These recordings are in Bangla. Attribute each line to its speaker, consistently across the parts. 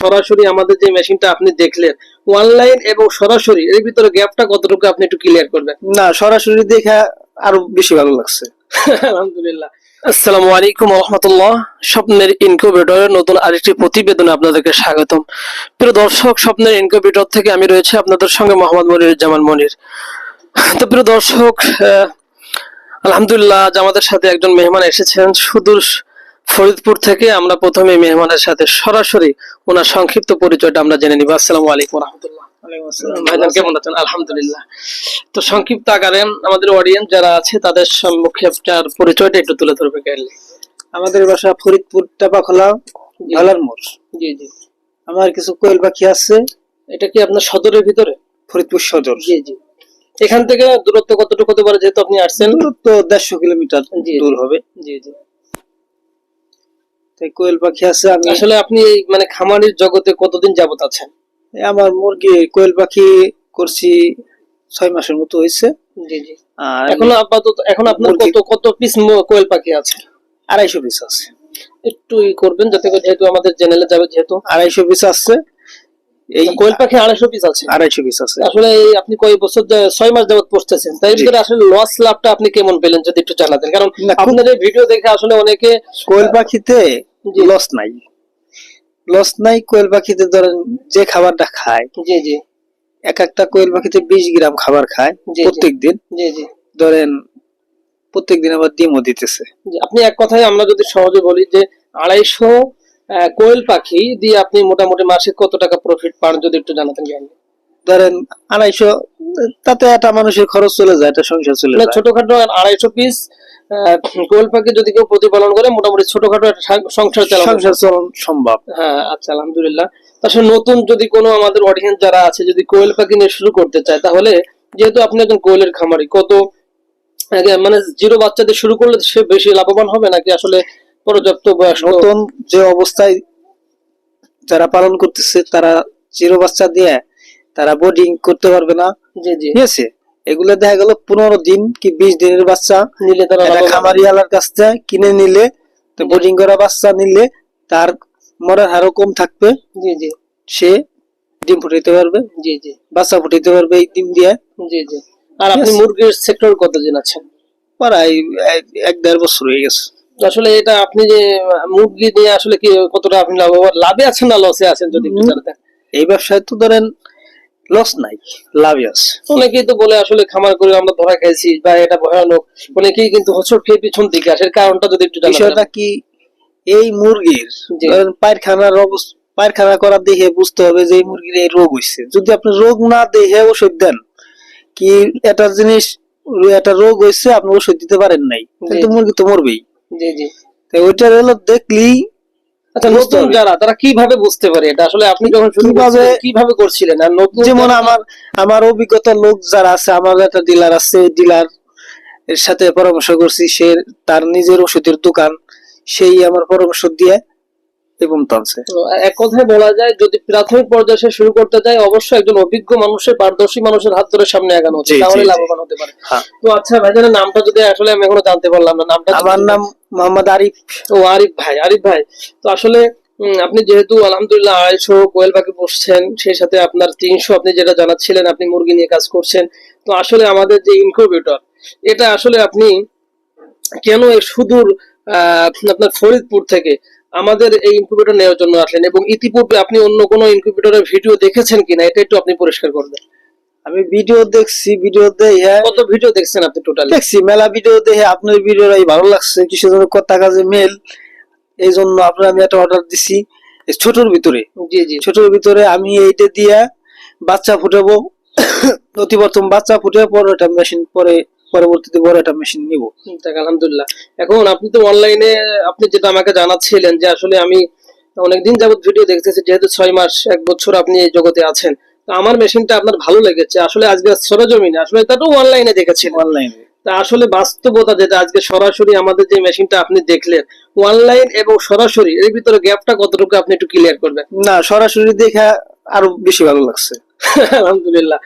Speaker 1: সরাসরি আমাদের যে মেশিনটা আপনি দেখলেন অনলাইন এবং সরাসরি এর ভিতরে গ্যাপটা কতটুকু আপনি একটু ক্লিয়ার করবেন?
Speaker 2: না সরাসরি দেখে আরও বেশি ভালো লাগছে।
Speaker 1: আলহামদুলিল্লাহ। আসসালামু আলাইকুম রহমতুল্লাহ। স্বপ্নের ইনকিউবেটরের নতুন আরেকটি প্রতিবেদনে আপনাদেরকে স্বাগতম। প্রিয় দর্শক স্বপ্নের ইনকিউবেটর থেকে আমি রয়েছে আপনাদের সঙ্গে মোহাম্মদ মনির জামান মনির। তো প্রিয় দর্শক আলহামদুলিল্লাহ আজ আমাদের সাথে একজন মেহমান এসেছেন। সুদূর ফরিদপুর থেকে আমরা প্রথমে মেহমানের সাথে সরাসরি ওনার সংক্ষিপ্ত পরিচয়টা আমরা জেনে নিব। আসসালামু আলাইকুম রহমতুল্লাহ। ভাইজান কেমন আছেন? আলহামদুলিল্লাহ। তো সংক্ষিপ্ত আকারে আমাদের অডিয়েন্স যারা আছে তাদের সম্মুখে আপনার পরিচয়টা একটু তুলে ধরবে কাইন্ডলি
Speaker 2: আমাদের বাসা ফরিদপুর টাপাখোলা ঢালার মোড়।
Speaker 1: জি জি।
Speaker 2: আমার কিছু কোয়েল পাখি আছে।
Speaker 1: এটা কি আপনার সদরের ভিতরে?
Speaker 2: ফরিদপুর সদর।
Speaker 1: জি জি। এখান থেকে দূরত্ব কতটুকু হতে পারে যেহেতু আপনি আসছেন?
Speaker 2: দূরত্ব দেড়শো কিলোমিটার। দূর হবে।
Speaker 1: জি জি।
Speaker 2: তাই কোয়েল পাখি আছে আমি
Speaker 1: আসলে আপনি মানে খামারের জগতে কতদিন যাবত আছেন?
Speaker 2: আমার মুরগি কোয়েল পাখি করছি ছয় মাসের মতো হয়েছে।
Speaker 1: জি জি।
Speaker 2: আর
Speaker 1: এখন আপাতত এখন আপনার কত কত পিস কোয়েল পাখি আছে?
Speaker 2: আড়াইশো পিস আছে।
Speaker 1: একটু ই করবেন যাতে যেহেতু আমাদের চ্যানেলে যাবে যেহেতু
Speaker 2: আড়াইশো পিস আছে। এই
Speaker 1: কোয়েল পাখি আড়াইশো পিস আছে।
Speaker 2: আড়াইশো পিস আছে।
Speaker 1: আসলে আপনি কয় বছর ছয় মাস যাবত পড়তেছেন। তাই ভিতরে আসলে লস লাভটা আপনি কেমন পেলেন যদি একটু জানাতেন? কারণ
Speaker 2: না,
Speaker 1: আপনার এই ভিডিও দেখে আসলে অনেকে
Speaker 2: কোয়েল পাখিতে লস নাই। লস নাই কোয়েল পাখিতে ধরেন যে খাবারটা খায়
Speaker 1: জি জি।
Speaker 2: এক একটা কোয়েল পাখিতে বিশ গ্রাম খাবার খায়। প্রত্যেক দিন
Speaker 1: জি জি।
Speaker 2: ধরেন প্রত্যেক দিন আবার ডিমও দিতেছে।
Speaker 1: আপনি এক কথায় আমরা যদি সহজে বলি যে আড়াইশো কোয়েল পাখি দিয়ে আপনি মোটামুটি মাসে কত টাকা প্রফিট পান যদি একটু জানাতেন
Speaker 2: ধরেন আড়াইশো তাতে একটা মানুষের খরচ চলে যায় একটা সংসার চলে যায়।
Speaker 1: ছোটখাটো আড়াইশো পিস কোয়েল পাখি যদি কেউ প্রতিপালন করে মোটামুটি ছোটখাটো একটা সংসার চালানো
Speaker 2: সংসার চলন সম্ভব।
Speaker 1: হ্যাঁ আচ্ছা আলহামদুলিল্লাহ। তাছাড়া নতুন যদি কোনো আমাদের অডিয়েন্স যারা আছে যদি কোয়েল পাখি নিয়ে শুরু করতে চায় তাহলে যেহেতু আপনি একজন কোয়েলের খামারি কত মানে জিরো বাচ্চাদের শুরু করলে সে বেশি লাভবান হবে নাকি আসলে পর্যাপ্ত বয়স
Speaker 2: নতুন যে অবস্থায় যারা পালন করতেছে তারা জিরো বাচ্চা দিয়ে তারা বোর্ডিং করতে পারবে না।
Speaker 1: জি জি।
Speaker 2: ঠিক আছে? এগুলো দেখা গেল পনেরো দিন কি বিশ দিনের বাচ্চা।
Speaker 1: নিলে তারা
Speaker 2: খামারি আলার কাছ থেকে কিনে নিলে তো বোর্ডিং করা বাচ্চা নিলে তার মরার হারও কম থাকবে।
Speaker 1: জি জি।
Speaker 2: সে ডিম ফুটাইতে পারবে।
Speaker 1: জি জি।
Speaker 2: বাচ্চা ফুটাইতে পারবে এই ডিম দিয়ে।
Speaker 1: জি জি। আর আপনি মুরগির সেক্টর কতদিন আছেন?
Speaker 2: প্রায় এক দেড় বছর হয়ে গেছে।
Speaker 1: আসলে এটা আপনি যে মুরগি নিয়ে আসলে কি কতটা আপনি লাভবান? লাভে আছেন না লসে আছেন যদি একটু। জানাতেন?
Speaker 2: এই ব্যবসায় তো ধরেন লস নাই লাভই আছে।
Speaker 1: অনেকেই তো বলে আসলে খামার করে আমরা ধরা খাইছি বা এটা ভয়ানক। অনেকেই কিন্তু হোঁচট খেয়ে পিছন দিকে আসে। কারণটা যদি একটু
Speaker 2: বিষয়টা কি? এই মুরগির পায়খানার অবস্থা পায়খানা করা দেখে বুঝতে হবে যে এই মুরগির এই রোগ হইছে। যদি আপনি রোগ না দেখে ওষুধ দেন কি একটা জিনিস একটা রোগ হয়েছে আপনি ওষুধ দিতে পারেন নাই। কিন্তু মুরগি তো মরবেই।
Speaker 1: জি জি।
Speaker 2: তো ওইটা হলো দেখলি
Speaker 1: আচ্ছা নতুন। যারা তারা কীভাবে বুঝতে পারে এটা? আসলে আপনি যখন শুরু
Speaker 2: কিভাবে-
Speaker 1: করছিলেন, কীভাবে করছিলেন? আর নতুন
Speaker 2: যেমন আমার আমার অভিজ্ঞতা লোক যারা আছে আমার একটা ডিলার আছে ডিলার এর সাথে পরামর্শ করছি সে তার নিজের ওষুধের দোকান সেই আমার পরামর্শ দিয়ে এবং টানছে।
Speaker 1: এক কথায় বলা যায় যদি প্রাথমিক পর্যায়ে সে শুরু করতে চায় অবশ্যই একজন অভিজ্ঞ মানুষের পারদর্শী মানুষের হাত ধরে সামনে আগানো উচিত। তাহলে লাভবান হতে পারে।
Speaker 2: হ্যাঁ।
Speaker 1: তো আচ্ছা ভাইজানের নামটা যদি আসলে আমি এখনও জানতে পারলাম না নামটা
Speaker 2: আমার নাম মোহাম্মদ আরিফ
Speaker 1: ও আরিফ ভাই আরিফ ভাই, তো আসলে আপনি যেহেতু আলহামদুলিল্লাহ আড়াইশো কোয়েল পাখি পুষছেন, সেই সাথে আপনার তিনশো আপনি যেটা জানাচ্ছিলেন, আপনি মুরগি নিয়ে কাজ করছেন, তো আসলে আমাদের যে ইনকিউবেটর এটা আসলে আপনি কেন সুদূর আপনার ফরিদপুর থেকে আমাদের এই ইনকিউবেটর নেওয়ার জন্য আসলেন এবং ইতিপূর্বে আপনি অন্য কোনো ইনকিউবেটরের ভিডিও দেখেছেন কিনা, এটা একটু আপনি পরিষ্কার করবেন।
Speaker 2: আমি ভিডিও দেখছি ভিডিও দেখে।
Speaker 1: কত ভিডিও দেখছেন আপনি টোটালি
Speaker 2: দেখছি মেলা ভিডিও দেখে আপনার ভিডিওটাই ভালো লাগছে কিছু জন কথা কাজে মেল এই জন্য আপনার আমি একটা অর্ডার দিছি ছোটর ভিতরে।
Speaker 1: জি জি।
Speaker 2: ছোটর ভিতরে আমি এইটা দিয়ে বাচ্চা ফুটাবো। অতি প্রথম বাচ্চা ফুটে পরে একটা মেশিন পরে পরবর্তীতে বড় একটা মেশিন নিব।
Speaker 1: যাক, আলহামদুলিল্লাহ। এখন আপনি তো অনলাইনে আপনি যেটা আমাকে জানাচ্ছিলেন যে আসলে আমি অনেকদিন যাবত ভিডিও দেখতেছি যেহেতু ছয় মাস এক বছর আপনি এই জগতে আছেন। তো আমার মেশিনটা আপনার ভালো লেগেছে। আসলে আজকে সরজমিনে আসলে এটা তো অনলাইনে দেখেছেন।
Speaker 2: অনলাইনে
Speaker 1: তা আসলে বাস্তবতা যেটা আজকে সরাসরি আমাদের যে মেশিনটা আপনি দেখলেন অনলাইন এবং সরাসরি এর ভিতরে গ্যাপটা কতটুকু আপনি একটু ক্লিয়ার করবেন?
Speaker 2: না সরাসরি দেখা আরও বেশি ভালো লাগছে।
Speaker 1: আলহামদুলিল্লাহ।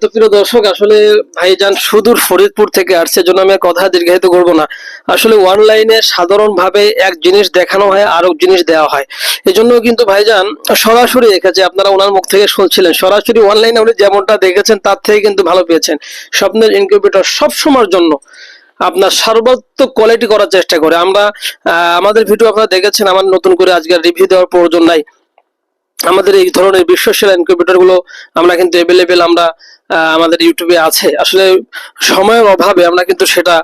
Speaker 1: তো প্রিয় দর্শক, আসলে ভাইজান সুদূর ফরিদপুর থেকে আসছে জন্য আমি কথা দীর্ঘায়িত করব না। আসলে অনলাইনে সাধারণ ভাবে এক জিনিস দেখানো হয় আর এক জিনিস দেওয়া হয়। এই জন্য কিন্তু ভাইজান, সরাসরি দেখেছে আপনারা ওনার মুখ থেকে শুনছিলেন। সরাসরি অনলাইনে উনি যেমনটা দেখেছেন, তার থেকে কিন্তু ভালো পেয়েছেন। স্বপ্নের ইনকিউবেটর সব সময়ের জন্য আপনার সর্বাত্মক কোয়ালিটি করার চেষ্টা করে। আমরা আমাদের ভিডিও আপনারা দেখেছেন, আমার নতুন করে আজকে রিভিউ দেওয়ার প্রয়োজন নাই। আমাদের এই ধরনের বিশ্বসেরা ইনকিউবেটরগুলো আমরা কিন্তু অ্যাভেলেবেল আমরা আমাদের ইউটিউবে আছে। আসলে সময়ের অভাবে আমরা কিন্তু সেটা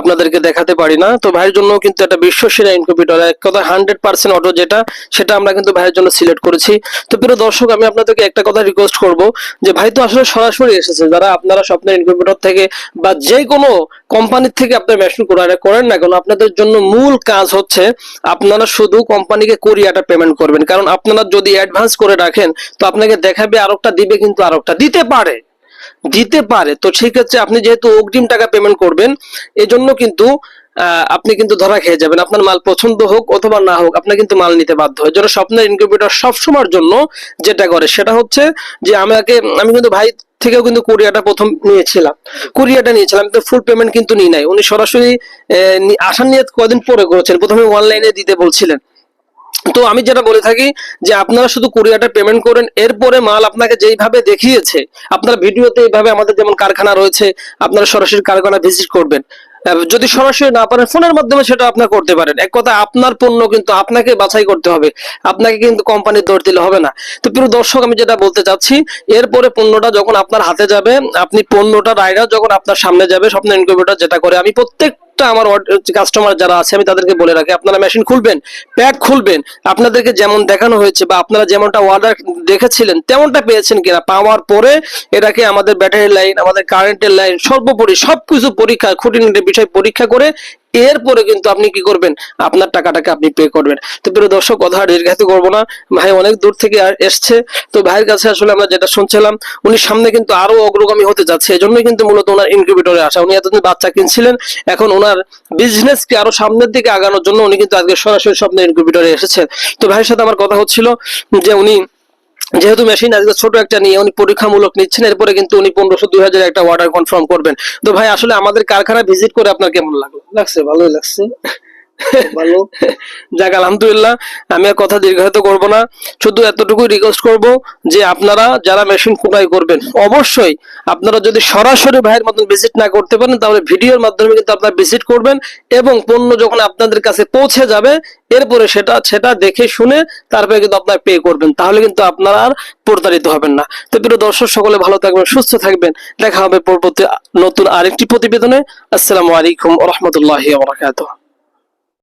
Speaker 1: আপনাদেরকে দেখাতে পারি না। তো ভাইয়ের জন্য কিন্তু একটা বিশ্বসেরা ইনকিউবেটর এক কথা হান্ড্রেড পার্সেন্ট অটো যেটা, সেটা আমরা কিন্তু ভাইয়ের জন্য সিলেক্ট করেছি। তো প্রিয় দর্শক, আমি আপনাদেরকে একটা কথা রিকোয়েস্ট করব যে ভাই তো আসলে সরাসরি এসেছে। যারা আপনারা স্বপ্নের ইনকিউবেটর থেকে বা যে কোনো কোম্পানির থেকে আপনার মেশিন করে করেন না কেন, আপনাদের জন্য মূল কাজ হচ্ছে আপনারা শুধু কোম্পানিকে কোরিয়াটা পেমেন্ট করবেন। কারণ আপনারা যদি অ্যাডভান্স করে রাখেন, তো আপনাকে দেখাবে আরেকটা, দিবে কিন্তু আরেকটা। দিতে পারে। দিতে পারে, তো সেক্ষেত্রে আপনি যেহেতু অগ্রিম টাকা পেমেন্ট করবেন, এজন্য কিন্তু আপনি কিন্তু ধরা খেয়ে যাবেন। আপনার মাল পছন্দ হোক অথবা না হোক, আপনি কিন্তু মাল নিতে বাধ্য হয় জন্য স্বপ্নের ইনকিউবেটর সবসময়ের জন্য যেটা করে, সেটা হচ্ছে যে আমাকে, আমি কিন্তু ভাই থেকেও কিন্তু কোরিয়াটা প্রথম নিয়েছিলাম। কোরিয়াটা নিয়েছিলাম, তো ফুল পেমেন্ট কিন্তু নিই নাই। উনি সরাসরি আসার নিয়ে কদিন পরে করেছেন। প্রথমে অনলাইনে দিতে বলছিলেন। তো আমি যেটা বলে থাকি যে আপনারা শুধু কুরিয়ারটা পেমেন্ট করেন, এরপরে মাল আপনাকে যেইভাবে দেখিয়েছে, আপনার ভিডিওতে এইভাবে আমাদের যেমন কারখানা রয়েছে, আপনারা সরাসরি কারখানা ভিজিট করবেন। যদি সরাসরি না পারেন, ফোনের মাধ্যমে সেটা আপনার করতে পারেন। এক কথা আপনার পণ্য কিন্তু আপনাকে বাছাই করতে হবে, আপনাকে কিন্তু কোম্পানির দৌড় দিলে হবে না। তো প্রিয় দর্শক, আমি যেটা বলতে চাচ্ছি, এরপরে পণ্যটা যখন আপনার হাতে যাবে, আপনি পণ্যটা রাইডার যখন আপনার সামনে যাবে, স্বপ্ন ইনকিউবেটর যেটা করে, আমি প্রত্যেকটা আমার কাস্টমার যারা আছে, আমি তাদেরকে বলে রাখি, আপনারা মেশিন খুলবেন প্যাক খুলবেন, আপনাদেরকে যেমন দেখানো হয়েছে বা আপনারা যেমনটা অর্ডার দেখেছিলেন, তেমনটা পেয়েছেন কিনা, পাওয়ার পরে এটাকে আমাদের ব্যাটারি লাইন আমাদের কারেন্টের লাইন সর্বোপরি সবকিছু পরীক্ষা, খুঁটিনাটি বিষয় পরীক্ষা করে এরপরে কিন্তু আপনি কি করবেন? আপনার টাকাটাকে আপনি পে করবেন। তো প্রিয় দর্শক, কথা দীর্ঘায়িত করব না। ভাই অনেক দূর থেকে এসছে। তো ভাইয়ের কাছে আসলে আমরা যেটা শুনছিলাম, উনি সামনে কিন্তু আরও অগ্রগামী হতে যাচ্ছে। এই জন্যই কিন্তু মূলত ওনার ইনকিউবেটরে আসা। উনি এতদিন বাচ্চা কিনছিলেন। এখন ওনার বিজনেসকে আরও সামনের দিকে আগানোর জন্য উনি কিন্তু আজকে সরাসরি স্বপ্নের ইনকিউবেটরে এসেছেন। তো ভাইয়ের সাথে আমার কথা হচ্ছিল যে উনি যেহেতু মেশিন আজকে ছোট একটা নিয়ে উনি পরীক্ষামূলক নিচ্ছেন, এরপরে কিন্তু উনি পনেরোশো দুই হাজার একটা অর্ডার কনফার্ম করবেন। তো ভাই, আসলে আমাদের কারখানা ভিজিট করে আপনার কেমন লাগল?
Speaker 2: লাগছে, ভালোই লাগছে। ভালো।
Speaker 1: যাক, আলহামদুলিল্লাহ, আমি আর কথা দীর্ঘায়িত করব না। শুধু রিকোয়েস্ট করব যে আপনারা যারা মেশিন করবেন, অবশ্যই আপনারা যদি সরাসরি ভাইয়ের মতন ভিজিট না করতে পারেন, তাহলে ভিডিওর মাধ্যমে কিন্তু আপনারা ভিজিট করবেন এবং পণ্য যখন আপনাদের কাছে পৌঁছে যাবে, এরপরে সেটা সেটা দেখে শুনে তারপরে কিন্তু আপনার পে করবেন। তাহলে কিন্তু আপনারা আর প্রতারিত হবেন না। তো প্রিয় দর্শক, সকলে ভালো থাকবেন, সুস্থ থাকবেন। দেখা হবে পরবর্তী নতুন আরেকটি প্রতিবেদনে। আসসালামু আলাইকুম রহমতুল্লাহ বারাকাতুহ।